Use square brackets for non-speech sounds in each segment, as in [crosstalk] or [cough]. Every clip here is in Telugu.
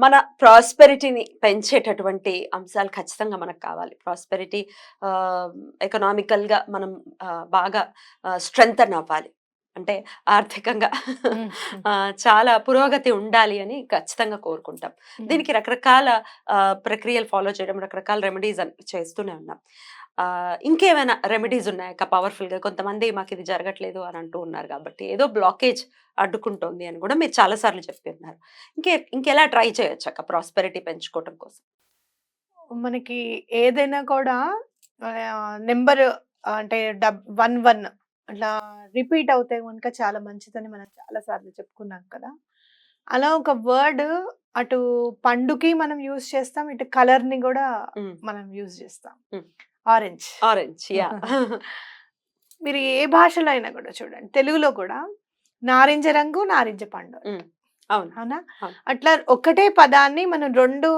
మన ప్రాస్పెరిటీని పెంచేటటువంటి అంశాలు ఖచ్చితంగా మనకు కావాలి. ప్రాస్పెరిటీ ఎకనామికల్గా మనం బాగా స్ట్రెంగ్ అవ్వాలి. అంటే ఆర్థికంగా చాలా పురోగతి ఉండాలి అని ఖచ్చితంగా కోరుకుంటాం. దీనికి రకరకాల ప్రక్రియలు ఫాలో చేయడం రకరకాల రెమెడీస్ చేస్తూనే ఉన్నాం. ఇంకేమైనా రెమెడీస్ ఉన్నాయా? పవర్ఫుల్గా కొంతమంది మాకు ఇది జరగట్లేదు అని అంటూ ఉన్నారు కాబట్టి ఏదో బ్లాకేజ్ అడ్డుకుంటోంది అని కూడా మీరు చాలా సార్లు చెప్పి ఉన్నారు. ఇంకే ఇంకెలా ట్రై చేయొచ్చు అక్క ప్రాస్పెరిటీ పెంచుకోవడం కోసం? మనకి ఏదైనా కూడా నెంబర్ అంటే డబ్ వన్ వన్ అట్లా రిపీట్ అవుతే కనుక చాలా మంచిదని మనం చాలా సార్లు చెప్పుకున్నాం కదా. అలా ఒక వర్డ్ అటు పండుకి మనం యూజ్ చేస్తాం ఇటు కలర్ని కూడా. మనం యూజ్ చేస్తాం. ఆరెంజ్ ఆరెంజ్ యా మీరు ఏ భాషలో అయినా కూడా చూడండి. తెలుగులో కూడా నారింజ రంగు నారింజ పండు అవును. అవునా. అట్లా ఒకటే పదాన్ని మనం రెండు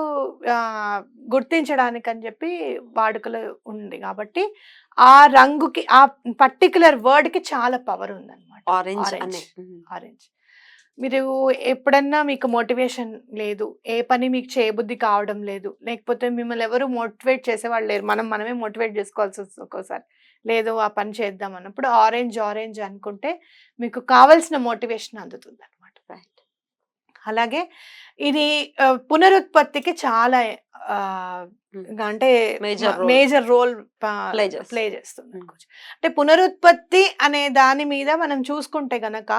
గుర్తించడానికి అని చెప్పి వాడుకలో ఉంది కాబట్టి ఆ రంగుకి ఆ పర్టికులర్ వర్డ్కి చాలా పవర్ ఉందన్నమాట. ఆరెంజ్. ఆరెంజ్ మీరు ఎప్పుడన్నా మీకు మోటివేషన్ లేదు ఏ పని మీకు చేయబుద్ధి కావడం లేదు లేకపోతే మిమ్మల్ని ఎవరు మోటివేట్ చేసేవాళ్ళు లేరు మనం మనమే మోటివేట్ చేసుకోవాల్సి వస్తుంది ఒక్కోసారి లేదు ఆ పని చేద్దాం అన్నప్పుడు ఆరెంజ్ ఆరెంజ్ అనుకుంటే మీకు కావలసిన మోటివేషన్ అందుతుంది అనమాట Right. అలాగే ఇది పునరుత్పత్తికి చాలా. అంటే. Major role. ప్లే చేస్తుంది. అంటే పునరుత్పత్తి అనే దాని మీద మనం చూసుకుంటే గనక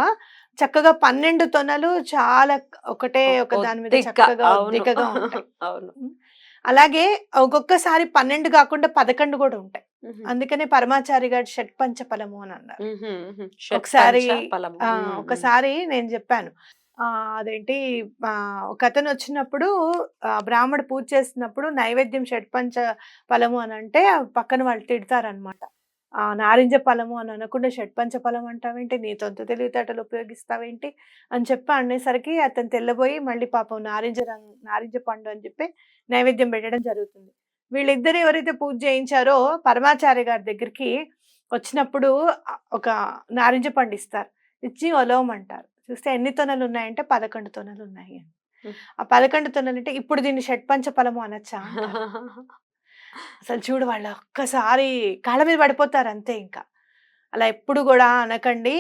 చక్కగా పన్నెండు తొనలు చాలా ఒకటే ఒక దాని మీద చక్కగా. ఒద్దికగా [laughs] ఉంటాయి. అలాగే ఒక్కొక్కసారి పన్నెండు కాకుండా పదకొండు కూడా ఉంటాయి. అందుకనే పరమాచారి గారు షట్పంచ ఫలము అని అన్నారు. ఒకసారి. ఒకసారి నేను చెప్పాను. అదేంటి? ఒక అతను వచ్చినప్పుడు బ్రాహ్మడు పూజ చేస్తున్నప్పుడు నైవేద్యం షట్పంచ ఫలము అని అంటే పక్కన వాళ్ళు తిడతారనమాట నారింజ ఫలము అని అనకుండా షట్పంచ ఫలం అంటావేంటి? నీ తొంత తెలివితేటలు ఉపయోగిస్తావేంటి? అని చెప్పి అనేసరికి అతను తెల్లబోయి మళ్ళీ పాపం నారింజ రంగు నారింజ పండు అని చెప్పి నైవేద్యం పెట్టడం జరుగుతుంది. వీళ్ళిద్దరు ఎవరైతే పూజ చేయించారో పరమాచార్య గారి దగ్గరికి వచ్చినప్పుడు ఆ, ఒక నారింజ పండు ఇస్తారు. ఇచ్చి ఒలవమంటారు. చూస్తే ఎన్ని తొనలు ఉన్నాయంటే పదకొండు తొనలు ఉన్నాయి. ఆ పదకొండు తొనలు అంటే ఇప్పుడు దీన్ని షట్పంచ ఫలము అనొచ్చా అంటారు. [laughs] అసలు చూడు వాళ్ళు ఒక్కసారి కాళ్ళ మీద పడిపోతారు అంతే ఇంకా. అలా ఎప్పుడు కూడా అనకండి.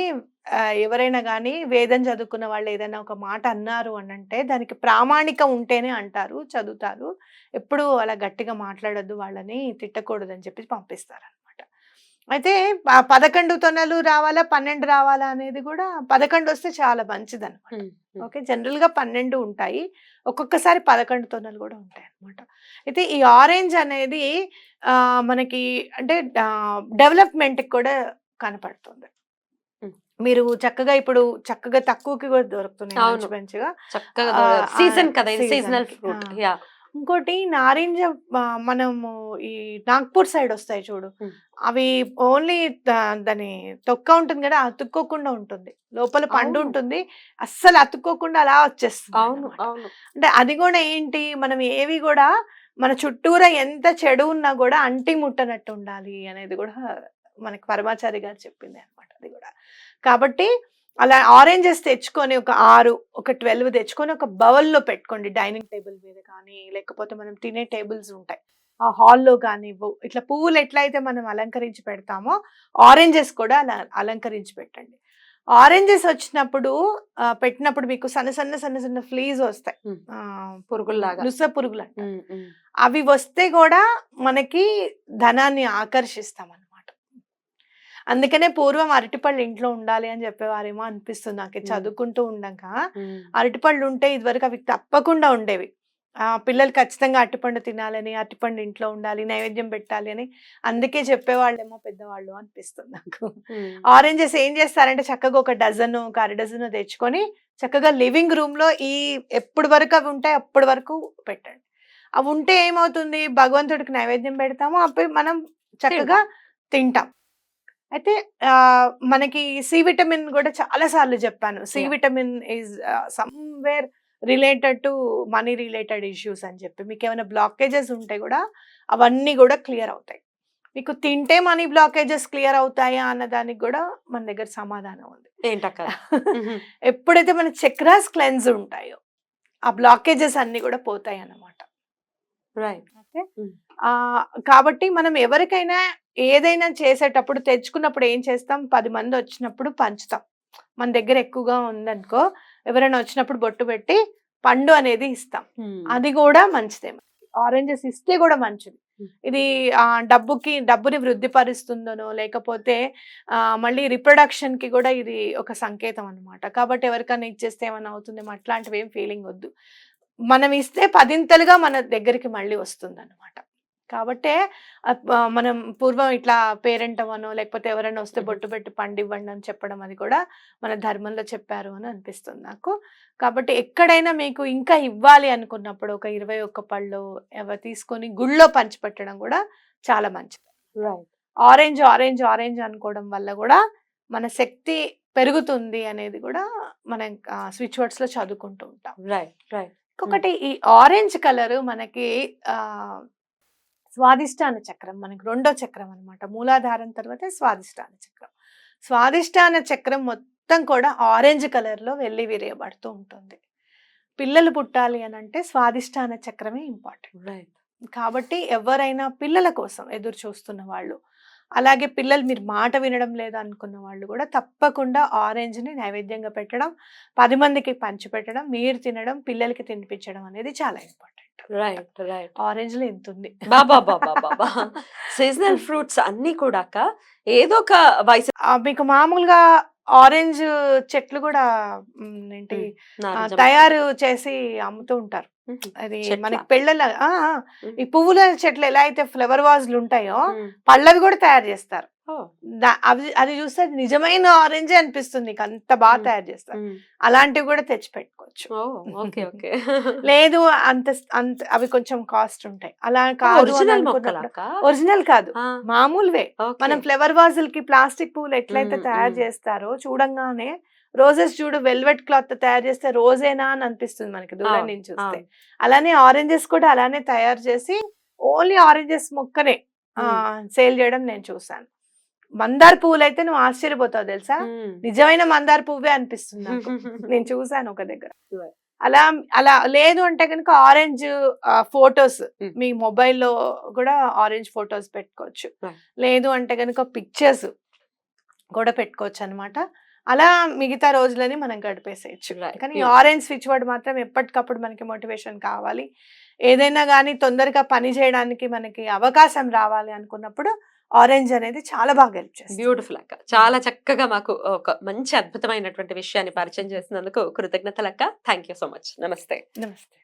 ఎవరైనా కానీ వేదం చదువుకున్న వాళ్ళు ఏదైనా ఒక మాట అన్నారు అని అంటే దానికి ప్రామాణికం ఉంటేనే అంటారు చదువుతారు. ఎప్పుడు అలా గట్టిగా మాట్లాడొద్దు వాళ్ళని తిట్టకూడదు అని చెప్పి పంపిస్తారు. అయితే ఆ పదకొండు తొనలు రావాలా పన్నెండు రావాలా అనేది కూడా పదకొండు వస్తే చాలా మంచిది అనమాట. ఓకే జనరల్గా పన్నెండు ఉంటాయి. ఒక్కొక్కసారి పదకొండు తొనలు కూడా ఉంటాయి అన్నమాట అయితే ఈ ఆరెంజ్ అనేది ఆ, మనకి అంటే డెవలప్మెంట్ కూడా కనపడుతుంది. మీరు చక్కగా ఇప్పుడు చక్కగా తక్కువకి కూడా దొరుకుతున్నాయి మంచిగా. సీజన్ కదా సీజనల్ ఫ్రూట్. ఇంకోటి నారింజ మనము ఈ నాగ్పూర్ సైడ్ వస్తాయి చూడు. అవి ఓన్లీ దాని తొక్క ఉంటుంది కదా అతుక్కోకుండా ఉంటుంది లోపల పండు. ఉంటుంది అస్సలు అతుక్కోకుండా అలా వచ్చేస్తుంది అవును. అవును అంటే అది కూడా ఏంటి మనం ఏవి కూడా మన చుట్టూరా ఎంత చెడు ఉన్నా కూడా అంటి ముట్టనట్టు ఉండాలి అనేది కూడా మనకి పరమాచారి గారు చెప్పింది అనమాట అది కూడా కాబట్టి అలా ఆరెంజెస్ తెచ్చుకొని ఒక ఆరు ఒక ట్వెల్వ్ తెచ్చుకొని ఒక బౌల్లో పెట్టుకోండి. డైనింగ్ టేబుల్ మీద కానీ లేకపోతే మనం తినే టేబుల్స్ ఉంటాయి. ఆ హాల్లో కానీ ఇట్లా పువ్వులు ఎట్లయితే మనం అలంకరించి పెడతామో ఆరెంజెస్ కూడా అలా అలంకరించి పెట్టండి. ఆరెంజెస్ వచ్చినప్పుడు పెట్టినప్పుడు మీకు సన్న సన్న సన్న సన్న ఫ్లీజ్ వస్తాయి. పురుగుల్లాగా. నుస పురుగులు. అవి వస్తే కూడా మనకి ధనాన్ని ఆకర్షిస్తాం అందుకనే పూర్వం అరటిపళ్ళు ఇంట్లో ఉండాలి అని చెప్పేవారేమో అనిపిస్తుంది నాకు. చదువుకుంటూ ఉండగా ఉమ్. అరటిపళ్ళు ఉంటే ఇదివరకు అవి తప్పకుండా ఉండేవి. ఆ పిల్లలు ఖచ్చితంగా అరటిపండు తినాలని అరటిపండు ఇంట్లో ఉండాలి నైవేద్యం పెట్టాలి అని అందుకే చెప్పేవాళ్ళేమో పెద్దవాళ్ళు అనిపిస్తుంది నాకు. ఆరెంజెస్ ఏం చేస్తారంటే చక్కగా ఒక డజన్ ఒక అర డజన్ తెచ్చుకొని చక్కగా లివింగ్ రూమ్లో ఈ ఎప్పటి వరకు అవి ఉంటాయి అప్పటి వరకు పెట్టండి. అవి ఉంటే ఏమవుతుంది? భగవంతుడికి నైవేద్యం పెడతాము అప్పుడు మనం చక్కగా తింటాం. అయితే మనకి సి విటమిన్ కూడా చాలా సార్లు చెప్పాను. C. Vitamin is somewhere related to money related issues అని చెప్పి. మీకు ఏమైనా బ్లాకేజెస్ ఉంటే కూడా అవన్నీ కూడా క్లియర్ అవుతాయి. మీకు తింటే మనీ బ్లాకేజెస్ క్లియర్ అవుతాయా అన్న దానికి కూడా మన దగ్గర సమాధానం ఉంది. ఏంటక్క [laughs] ఎప్పుడైతే మన చక్రాస్ క్లెన్స్ ఉంటాయో ఆ బ్లాకేజెస్ అన్ని కూడా పోతాయి అన్నమాట రైట్. ఓకే? కాబట్టి మనం ఎవరికైనా ఏదైనా చేసేటప్పుడు తెచ్చుకున్నప్పుడు ఏం చేస్తాం? పది మంది వచ్చినప్పుడు పంచుతాం. మన దగ్గర ఎక్కువగా ఉందనుకో ఎవరైనా వచ్చినప్పుడు బొట్టు పెట్టి పండు అనేది ఇస్తాం. అది కూడా మంచిదే. ఆరెంజెస్ ఇస్తే కూడా మంచిది. ఇది ఆ డబ్బుకి డబ్బుని వృద్ధిపరుస్తుందనో లేకపోతే ఆ మళ్ళీ రిప్రొడక్షన్కి కూడా ఇది ఒక సంకేతం అన్నమాట. కాబట్టి ఎవరికైనా ఇచ్చేస్తే ఏమైనా అవుతుందేమో అట్లాంటివి ఏం ఫీలింగ్ వద్దు. మనం ఇస్తే పదింతలుగా మన దగ్గరికి మళ్ళీ వస్తుంది అనమాట కాబట్టే మనం పూర్వం ఇట్లా పేరెంట్ అవ్వనో లేకపోతే ఎవరైనా వస్తే. బొట్టు పెట్టి పండు ఇవ్వండి అని చెప్పడం అది కూడా మన ధర్మంలో చెప్పారు అని అనిపిస్తుంది నాకు. కాబట్టి ఎక్కడైనా మీకు ఇంకా ఇవ్వాలి అనుకున్నప్పుడు ఒక ఇరవై ఒక్క పళ్ళు ఎవ తీసుకొని గుళ్ళో పంచిపెట్టడం కూడా చాలా మంచిది. ఆరెంజ్ ఆరెంజ్ ఆరెంజ్ అనుకోవడం వల్ల కూడా మన శక్తి పెరుగుతుంది అనేది కూడా మనం స్విచ్ వర్డ్స్లో చదువుకుంటూ ఉంటాం. Right right. ఇంకొకటి ఈ ఆరెంజ్ కలర్ మనకి ఆ స్వాదిష్టాన చక్రం మనకి రెండో చక్రం అన్నమాట. మూలాధారం తర్వాత స్వాదిష్టాన చక్రం. స్వాదిష్టాన చక్రం మొత్తం కూడా ఆరెంజ్ కలర్లో వెళ్ళి విరియబడుతూ ఉంటుంది. పిల్లలు పుట్టాలి అని అంటే స్వాదిష్టాన చక్రమే ఇంపార్టెంట్. రైట్. కాబట్టి ఎవరైనా పిల్లల కోసం ఎదురు చూస్తున్న వాళ్ళు అలాగే పిల్లలు మీరు మాట వినడం లేదా అనుకున్న వాళ్ళు కూడా తప్పకుండా ఆరెంజ్ని నైవేద్యంగా పెట్టడం పది మందికి పంచి పెట్టడం మీరు తినడం పిల్లలకి తినిపించడం అనేది చాలా ఇంపార్టెంట్. Right right. ఆరెంజ్లో ఎంత ఉంది. బాబా బాబా బాబా సీజనల్ [laughs] ఫ్రూట్స్ అన్ని కూడా ఏదో ఒక వయసు మీకు మామూలుగా ఆరెంజ్ చెట్లు కూడా ఏంటి తయారు చేసి అమ్ముతూ ఉంటారు. అది? మనకి పెళ్ళల మ్మ్. ఈ పువ్వుల చెట్లు ఎలా అయితే ఫ్లవర్ వాజ్లు ఉంటాయో. పళ్ళవి కూడా తయారు చేస్తారు ఓ. దా- అవి అది చూస్తే అది నిజమైన ఆరెంజే అనిపిస్తుంది అంత బాగా. తయారు చేస్తారు. అలాంటివి కూడా తెచ్చి పెట్టుకోవచ్చు ఓ ఓకే [laughs] ఓకే. లేదు అంత అంత అవి కొంచెం కాస్ట్ ఉంటాయి. అలా కాదు ఒరిజినల్ కాదు. మామూలువే. మనం ఫ్లవర్ వాజులకి ప్లాస్టిక్ పూలు ఎట్లయితే తయారు. చేస్తారో చూడంగానే రోజెస్ చూడు వెల్వెట్ క్లాత్ తయారు చేస్తే రోజేనా అని అనిపిస్తుంది మనకి దూరం నుంచి చూస్తే. అలానే ఆరెంజెస్ కూడా అలానే తయారు చేసి ఓన్లీ ఆరెంజెస్ మొక్కనే సేల్ చేయడం నేను చూసాను మందార పువ్వులు అయితే నువ్వు ఆశ్చర్యపోతావు తెలుసా. నిజమైన మందార పువ్వే అనిపిస్తుంది [laughs] నేను చూసాను ఒక దగ్గర. అలా అలా లేదు అంటే కనుక ఆరెంజ్ ఫొటోస్. మీ మొబైల్లో కూడా ఆరెంజ్ ఫొటోస్ పెట్టుకోవచ్చు. లేదు అంటే కనుక పిక్చర్స్ కూడా పెట్టుకోవచ్చు అన్నమాట అలా మిగతా రోజులని మనం గడిపేసేయచ్చు. కానీ. ఆరెంజ్ స్విచ్ వర్డ్ మాత్రం ఎప్పటికప్పుడు మనకి మోటివేషన్ కావాలి ఏదైనా కానీ తొందరగా పని చేయడానికి మనకి అవకాశం రావాలి అనుకున్నప్పుడు ఆరెంజ్ అనేది చాలా బాగా హెల్ప్ చేస్తుంది. బ్యూటిఫుల్ అక్క. చాలా చక్కగా మాకు ఒక మంచి అద్భుతమైనటువంటి విషయాన్ని పరిచయం చేసినందుకు కృతజ్ఞతలు అక్క. Thank you so much. నమస్తే. నమస్తే.